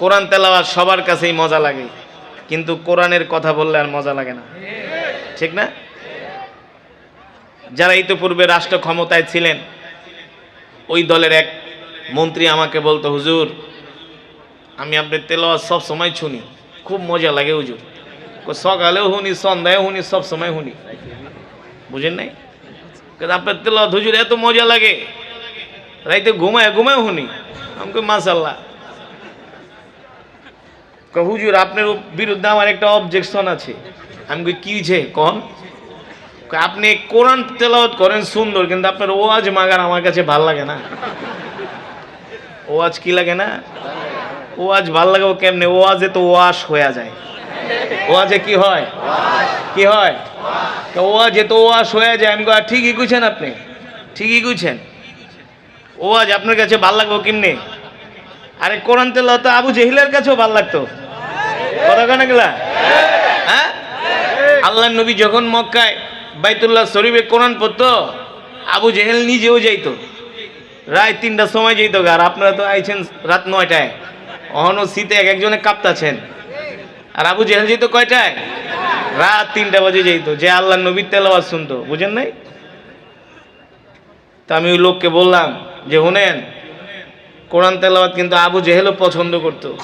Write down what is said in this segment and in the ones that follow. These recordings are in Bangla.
কোরআন তেলাওয়াত সবার কাছেই মজা লাগে, কিন্তু কোরআনের কথা বললে আর মজা লাগে না। ঠিক না? যারা ইতিপূর্বে রাষ্ট্র ক্ষমতায় ছিলেন, ওই দলের এক মন্ত্রী আমাকে বলতো, হুজুর, আমি আপনার তেলাওয়াত সব সময় শুনি, খুব মজা লাগে হুজুর। সকালেও শুনি সন্ধ্যায় শুনি, সব সময় শুনি। বুঝেন নাই? আপনার তেলাওয়াত হুজুর এত মজা লাগে, রাইতে ঘুমায় ঘুমায় শুনি। আমাকে মাসাল্লাহ হুজুর আপনার বিরুদ্ধে আমার একটা অবজেকশন আছে। আমি কই, কি যে? কন? আপনি কোরআন তেলাওয়াত করেন সুন্দর কিন্তু আপনার ওয়াজ মাগার আমার কাছে ভালো লাগে না। ওয়াজ কি লাগে না? ওয়াজ ভালো লাগে ও কেমনে? ওয়াজে তো ওয়াশ হয়ে যায়। ওয়াজে কি হয়? কি হয়? ওয়াজে তো ওয়াশ হয়ে যায়। আমি কই, "আর ঠিকই কইছেন আপনি? ঠিকই কইছেন। ওয়াজ আপনার কাছে ভালো লাগবো কেমনে? আরে কোরআন তেলাওয়াত আবু জেহিলের কাছেও ভালো লাগতো। হ্যাঁ? আল্লাহ নবী যখন মক্কায় বাইতুল্লাহ শরীফে কোরআন পড়তো, আবু জেহেল নিজেও যাইতো। রায় তিনটার সময় যেত আর আপনারা তো আইছেন রাত নয়টায়। অহন শীতে এক একজনে কাঁপতাছেন। আর আবু জেহেল যেত কয়টায়? রাত তিনটা বাজে যেত যে আল্লাহ নবীর তেলাওয়াত শুনতো। বুঝেন নাই? তা আমি ওই লোককে বললাম যে শুনেন কোরআন তেলাওয়াত কিন্তু আবু জেহেলও পছন্দ করতো।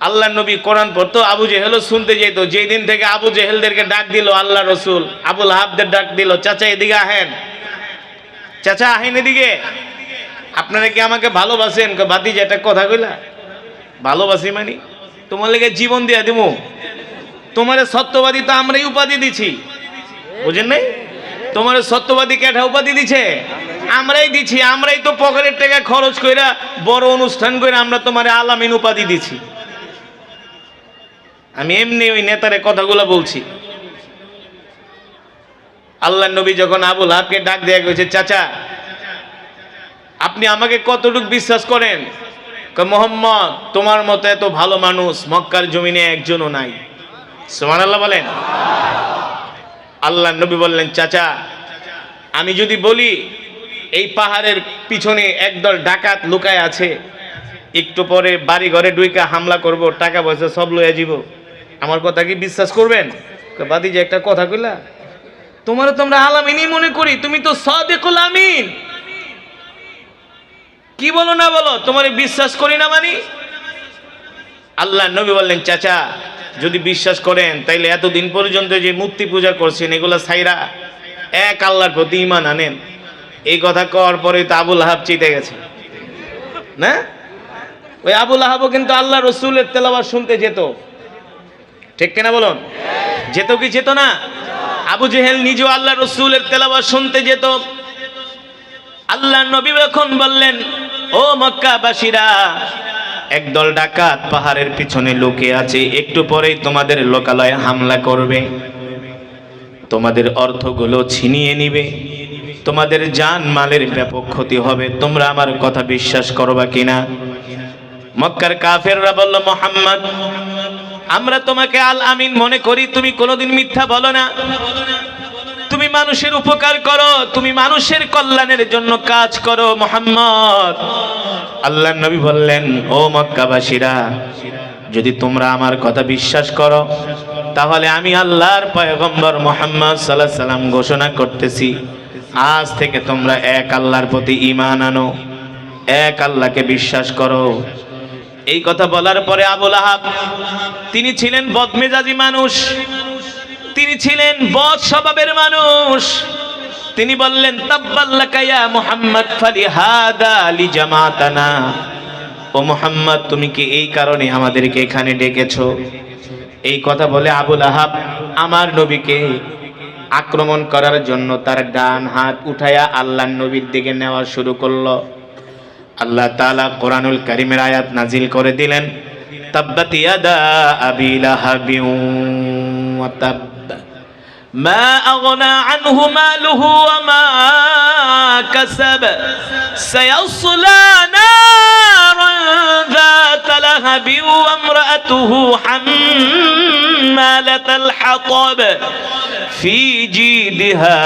আল্লাহ নবী কোরআন পড়তো, আবু জেহেলও শুনতে যেত। যেই দিন থেকে আবু জেহেলদেরকে ডাক দিল আল্লাহ রসুল আবুল হাবদের ডাক দিল, চাচা, এদিকে আহেন। চাচা, আহেন এদিকে। আপনারা কি আমাকে ভালোবাসেন? বাতি যে একটা কথা কইলা? ভালোবাসি মানি? তোমার লেগে জীবন দিয়া দিব তোমার সত্যবাদী তো আমরাই উপাধি দিছি। বুঝেন নাই? তোমার সত্যবাদী কেটা উপাধি দিছে? আমরাই দিছি, আমরাই তো পকেটের টাকা খরচ কইরা বড় অনুষ্ঠান কইরা আমরা তোমার আলামিন উপাধি দিছি। আমি এমনি ওই নেতারে কথাগুলো বলছি। আল্লাহ নবী যখন আবুল হাবকে ডাক দেয়া গেছে চাচা, আপনি আমাকে কতটুকু বিশ্বাস করেন? মোহাম্মদ, তোমার মতো এত ভালো মানুষ মক্কার জমিনে একজনও নাই। সোমান আল্লাহ বলেন। আল্লাহ নবী বললেন, চাচা, আমি যদি বলি, এই পাহাড়ের পিছনে একদল ডাকাত লুকায় আছে, একটু পরে বাড়ি ঘরে ডুইকা হামলা করব, টাকা পয়সা সব লইয়া যাব আমার কথা কি বিশ্বাস করবেন? বাদি যে একটা কথা কইলা? তোমরা আলামিনই মনে করি, তুমি তো সদেকুল আমিন। কি বলো না বলো, তোমার বিশ্বাস করি না মানি? আল্লাহ নবী বললেন, চাচা, যদি বিশ্বাস করেন, তাইলে এতদিন পর্যন্ত যে মূর্তি পূজা করছেন, এগুলা সাইরা এক আল্লাহর প্রতি ইমান আনেন। এই কথা কওয়ার পরে তো আবুল আহাব চিতে গেছে। না? ওই আবুল আহাবও কিন্তু আল্লাহ রসুলের তেলাওয়াত শুনতে যেত। ঠিক কিনা বলুন? যেত কি যেত না? আবু জেহেল নিজেও আল্লাহ রসুলের তেলাওয়াত শুনতে যেত। আল্লাহ নবী এখন বললেন, ও মক্কাবাসীরা, একদল ডাকাত পাহাড়ের পিছনে লুকিয়ে আছে, একটু পরেই তোমাদের লোকালয়ে হামলা করবে। তোমাদের অর্থগুলো ছিনিয়ে নিবে। তোমাদের জান মালের ব্যাপক ক্ষতি হবে। তোমরা আমার কথা বিশ্বাস করবা কিনা? মক্কার কাফেররা বলল, মোহাম্মদ আমরা তোমাকে আল আমিন মনে করি, তুমি কোনোদিন মিথ্যা বলো না। তুমি মানুষের উপকার করো, তুমি মানুষের কল্যাণের জন্য কাজ করো, মোহাম্মদ। আল্লাহ নবী বললেন, ও মক্কাবাসীরা, যদি তোমরা আমার কথা বিশ্বাস করো, তাহলে আমি আল্লাহর পয়গম্বর মোহাম্মদ সাল্লাহ সাল্লাম ঘোষণা করতেছি, আজ থেকে তোমরা এক আল্লাহর প্রতি ঈমান আনো, এক আল্লাহকে বিশ্বাস করো। এই কথা বলার পরে আবুল আহাব তিনি ছিলেন বদমেজাজি মানুষ। তিনি ছিলেন বদ স্বভাবের মানুষ। তিনি বললেন তাব্বাল্লাকায়া মুহাম্মদ ফালিহাদা আলি জামাতানা। ও মুহাম্মদ, তুমি কি এই কারণে আমাদেরকে এখানে ডেকেছো? এই কথা বলে আবুল আহাব আমার নবীকে আক্রমণ করার জন্য তার ডান হাত উঠায়া আল্লাহ নবীর দিকে নেওয়া শুরু করল। আল্লাহ তাআলা কোরআনুল কারিমের আয়াত নাজিল করে দিলেন তাব্বাত ইয়াদা আবি লাহাবিন ওয়া তাব ما أغنى عنه ماله وما كسب سيصلى نارا ذات لهب وامرأته حمالة الحطب في جيدها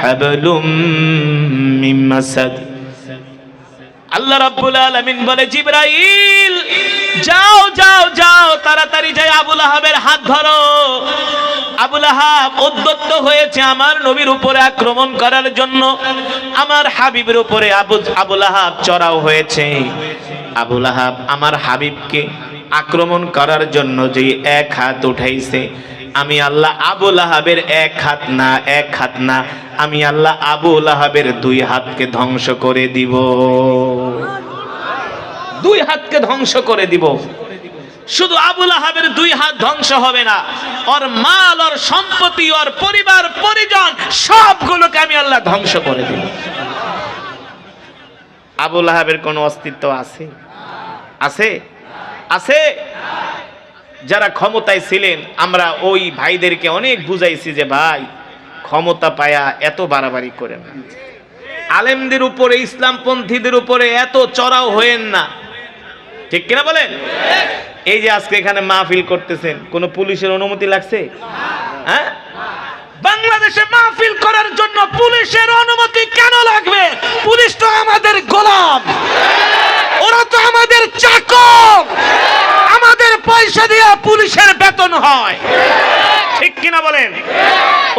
حبل من مسد আল্লাহ রাব্বুল আলামিন বলে, জিব্রাইল, যাও যাও যাও, তাড়াতাড়ি যাই, আবুল আহাবের হাত ধরো। আবুল আহাব উদ্যত্ত হয়েছে আমার নবীর উপরে আক্রমণ করার জন্য। আমার হাবিবের উপরে আবু, আবুল আহাব চড়াও হয়েছে। আবুল আহাব আমার হাবিবকে আক্রমণ করার জন্য যে এক হাত উঠাইছে আমি আল্লাহ আবুল আহাবের এক হাত না, এক হাত না, আমি আল্লাহ আবুল আহাবের দুই হাতকে ধ্বংস করে দিব। দুই হাতকে ধ্বংস করে দিব। শুধু আবুল আহাবের দুই হাত ধ্বংস হবে না, ওর মাল, ওর সম্পত্তি, ওর পরিবার, পরিজন, সবগুলোকে আমি আল্লাহ ধ্বংস করে দিব। আবুল আহাবের কোনো অস্তিত্ব আছে? আছে? আছে? যারা ক্ষমতায় ছিলেন আমরা ওই ভাইদেরকে অনেক বুঝাইছি যে ভাই ক্ষমতা পায়া এত বাড়াবাড়ি করেন না। আলেমদের উপরে ইসলামপন্থীদের উপরে এত চড়াও হয়েন না। ঠিক কিনা বলেন? এই যে আজকে এখানে মাহফিল করতেছেন কোন পুলিশের অনুমতি লাগছে? হ্যাঁ? বাংলাদেশে মাহফিল করার জন্য পুলিশের অনুমতি কেন লাগবে? পুলিশ তো আমাদের গোলাম। ওরা তো আমাদের চাকর। পয়সা দিয়ে পুলিশের বেতন হয়। ঠিক কিনা বলেন?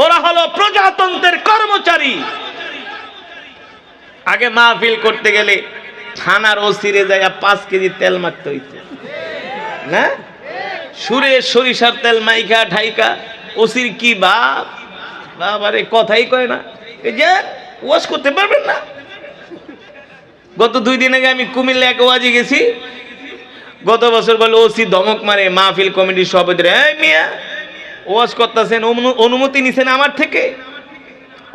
ওরা হলো প্রজাতন্ত্রের কর্মচারী। আগে মাহফিল করতে গেলে থানার ওসিরে যায় পাঁচ কেজি তেল মারতে হইতো। না? সুরে সরিষার তেল মাইকা ঠাইকা ওসির কি বাপ? বাবারে, কথাই কয় না। এই যে, ওয়াশ করতে পারবেন না। গত দুই দিন আগে আমি কুমিল্লা এক ওয়াজে গেছি। গত বছর বলে ওসি ধমক মারে, মাহফিল কমিটির সভাপতি এই মিয়া, ওয়াজ করতেছেন অনুমতি নিছেন আমার থেকে।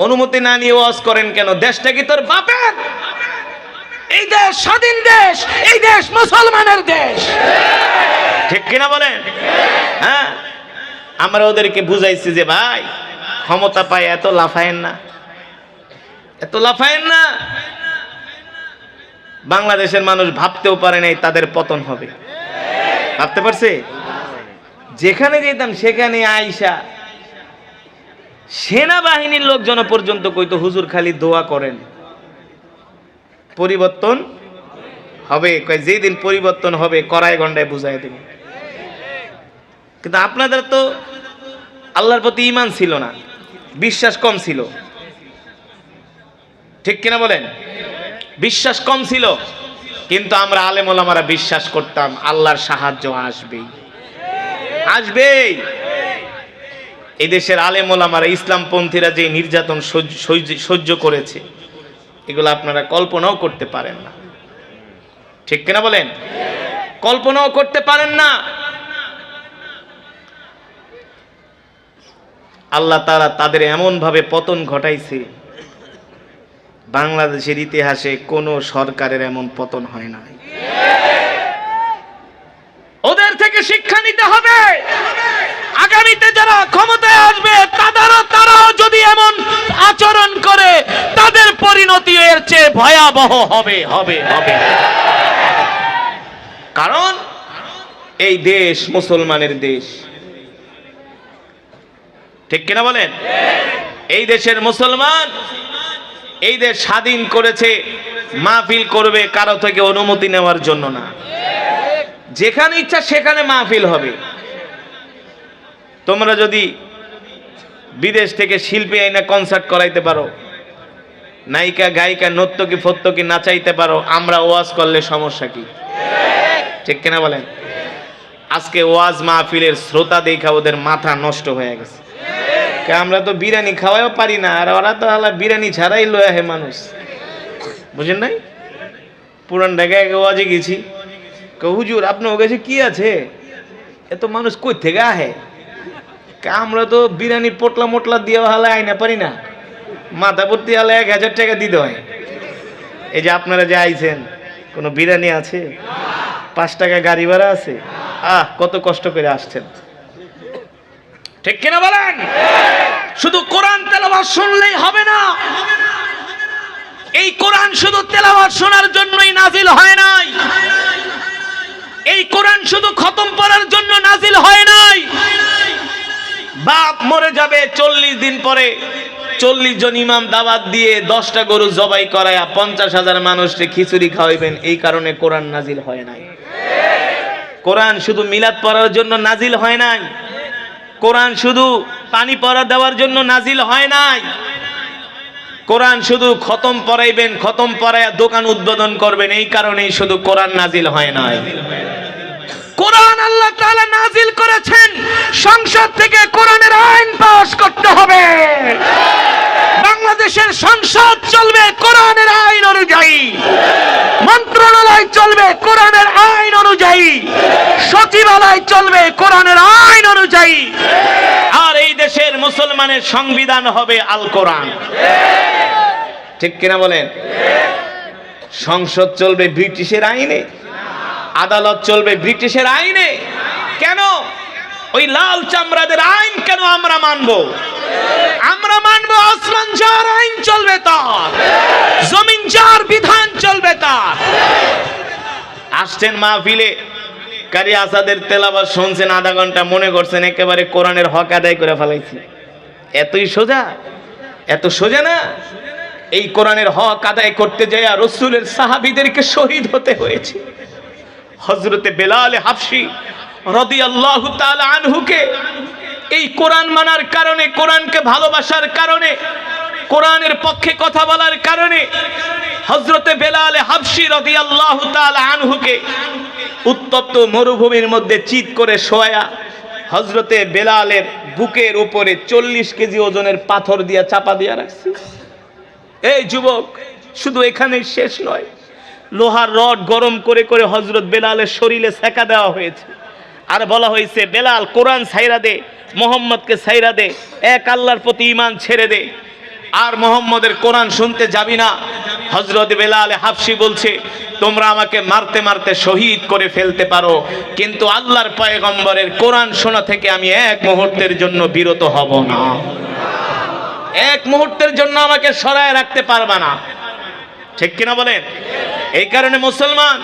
অনুমতি না নিয়ে ওয়াজ করেন কেন? দেশটা কি তোর বাপের? এই দেশ স্বাধীন দেশ, এই দেশ মুসলমানের দেশ। ঠিক কিনা বলেন? হ্যাঁ? আমরা ওদেরকে বুঝাইছি যে, ভাই, ক্ষমতা পায়, এত লাফায়েন না। এত লাফায়েন না। বাংলাদেশের মানুষ ভাবতেও পারে নাই তাদের পতন হবে। ভাবতে পারছে? যেখানে যেতাম, সেখানে আইসা সেনাবাহিনীর লোকজন পর্যন্ত কইতো, হুজুর, খালি দোয়া করেন। পরিবর্তন হবে। কয়, যেই দিন পরিবর্তন হবে, কড়াই গন্ডায় বুঝাই দেব। কিন্তু আপনাদের তো আল্লাহর প্রতি ইমান ছিল না, বিশ্বাস কম ছিল। ঠিক কিনা বলেন? বিশ্বাস কম ছিল। কিন্তু আমরা আলেম ওলামারা বিশ্বাস করতাম, আল্লাহর সাহায্য আসবেই। আসবেই। এই দেশের আলেম ওলামারা ইসলামপন্থীরা যে নির্যাতন সহ্য- করেছে, এগুলো আপনারা কল্পনাও করতে পারেন না। ঠিক কিনা বলেন? কল্পনাও করতে পারেন না। আল্লাহ তারা তাদের এমন ভাবে পতন ঘটাইছে বাংলাদেশের ইতিহাসে কোনো সরকারের এমন পতন হয় নাই। ওদের থেকে শিক্ষা নিতে হবে। আগামীতে যারা ক্ষমতায় আসবে, তাদেরও তারাও যদি এমন আচরণ করে, তাদের পরিণতি এর চেয়ে ভয়াবহ হবে হবে হবে। কারণ এই দেশ মুসলমানের দেশ। ঠিক কিনা বলেন? এই দেশের মুসলমান এই দেশ স্বাধীন করেছে, মাহফিল করবে কারও থেকে অনুমতি নেওয়ার জন্য না। যেখানে ইচ্ছা সেখানে মাহফিল হবে। তোমরা যদি বিদেশ থেকে শিল্পী আইনা কনসার্ট করাইতে পারো, নায়িকা, গায়িকা, নর্তকী ফত্তকি নাচাইতে পারো, আমরা ওয়াজ করলে সমস্যা কি? ঠিক কিনা বলেন? আজকে ওয়াজ মাহফিলের শ্রোতা দেখা ওদের মাথা নষ্ট হয়ে গেছে। আমরা তো বিরিয়ানি খাওয়াও পারি না, আর ওরা তো আলা বিরিয়ানি ছাড়াই লয়ে আহে মানুষ। বুঝেন নাই? পুরান ঢাকায় ওয়াজে গেছি। হুজুর, আপনার কাছে কি আছে? এত মানুষ কই থেকে আহে আমরা তো বিরিয়ানি পোটলা মোটলা দিয়ে হালে আইনা পারি না। মাথা ভর্তি হালে এক হাজার টাকা দিতে হয়। এই যে আপনারা যে আইছেন, কোনো বিরিয়ানি আছে? পাঁচ টাকা গাড়ি ভাড়া আছে? আহ, কত কষ্ট করে আসছেন। ঠিক কিনা বলেন? শুধু কোরআন তেলাওয়াত শুনলেই হবে না। এই কোরআন শুধু তেলাওয়াত শোনার জন্যই নাজিল হয় নাই। এই কোরআন শুধু খতম করার জন্য নাজিল হয় নাই। বাপ মরে যাবে চল্লিশ দিন পরে। চল্লিশ জন ইমাম দাওয়াত দিয়ে দশটা গরু জবাই করায়া পঞ্চাশ হাজার মানুষকে খিচুড়ি খাওয়াইবেন, এই কারণে কোরআন নাজিল হয় নাই। কোরআন শুধু মিলাদ পড়ার জন্য নাজিল হয় নাই। কোরআন শুধু পানি পড়া দেওয়ার জন্য নাজিল হয় নাই। কোরআন শুধু খতম পড়াইবেন খতম পড়াইয়া দোকান উদ্বোধন করবেন, এই কারণেই শুধু কোরআন নাজিল হয় নাই। কোরআন আল্লাহ তাআলা করেছেন, সংসদ থেকে কোরআনের আইন পাস করতে হবে। বাংলাদেশের সংসদ চলবে কোরআনের আইন অনুযায়ী। মন্ত্রণালয় চলবে কোরআনের আইন অনুযায়ী। সচিবালয় চলবে কোরআনের অনুযায়ী আর এই দেশের মুসলমানের সংবিধান হবে আল কোরআন ঠিক কিনা বলেন? সংসদ চলবে ব্রিটিশের আইনে, আদালত চলবে ব্রিটিশের আইনে। কেন? ওই লাল চামড়াদের আইন কেন আমরা মানব? আমরা মানব আসমান যার আইন চলবে তার, জমিন যার বিধান চলবে তার। আসছেন মাহফিলে কারি আসাদের তেলাবাদ শুনছেন আধা ঘণ্টা, মনে করছেন একেবারে কোরআনের হক আদায় করে ফেলাইছি। এতই সোজা? এত সোজা না? এই কোরআনের হক আদায় করতে যায় রসুলের সাহাবিদেরকে শহীদ হতে হয়েছে। হজরতে বেলাল হাফসি রদি আল্লাহ আনহুকে এই কোরআন মানার কারণে, কোরআনকে ভালোবাসার কারণে কোরআনের পক্ষে কথা বলার কারণে হজরতে বেলাল হাফসি রদি আল্লাহ আনহুকে উত্তপ্ত মরুভূমির মধ্যে চিৎ করে শোয়া হজরতে বেলালের বুকের উপরে চল্লিশ কেজি ওজনের পাথর দিয়া চাপা দিয়া রাখছে। এই যুবক, শুধু এখানেই শেষ নয়, লোহার রড গরম করে করে হজরত বেলালের শরীরে সেকা দেওয়া হয়েছে। আর বলা হয়েছে, বেলাল, কোরআন সাইরা দে, মোহাম্মদকে সাইরা দে, এক আল্লাহর প্রতি ইমান ছেড়ে দে। আর মোহাম্মদের কোরআন শুনতে যাবি না? হজরত বেলাল হাফসি বলছে, তোমরা আমাকে মারতে মারতে শহীদ করে ফেলতে পারো, কিন্তু আল্লাহর পয়গম্বরের কোরআন শোনা থেকে আমি এক মুহূর্তের জন্য বিরত হব না। এক মুহূর্তের জন্য আমাকে সরায় রাখতে পারবা না। ঠিক কিনা বলেন? এই কারণে মুসলমান